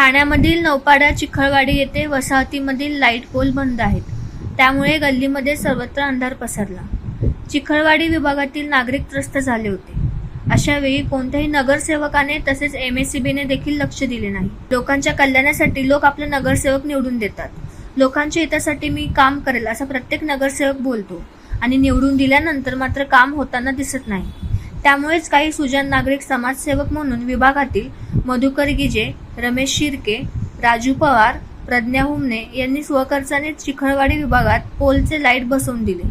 ठाण्यामधील नौपाडा चिखळवाडी येथे वसाहतीमधील light pole बंद आहेत. त्यामुळे गल्लीमध्ये सर्वत्र अंधार पसरला. चिखळवाडी विभागातील नागरिक त्रस्त झाले होते. अशा वेळी कोणत्याही नगरसेवकाने तसेच एम एस सी बीने देखील लक्ष दिले नाही. लोकांच्या कल्याणासाठी लोक आपले नगरसेवक निवडून देतात. लोकांच्या हितासाठी मी काम करेल असा प्रत्येक नगरसेवक बोलतो आणि निवडून दिल्यानंतर मात्र काम होताना दिसत नाही. त्यामुळेच काही सुजन नागरिक समाजसेवक म्हणून विभागातील मधुकर गिजे रमेश शिर्के राजू पवार प्रज्ञा हुमने यांनी स्वखर्चाने चिखळवाडी विभागात पोलचे लाइट बसवून दिले.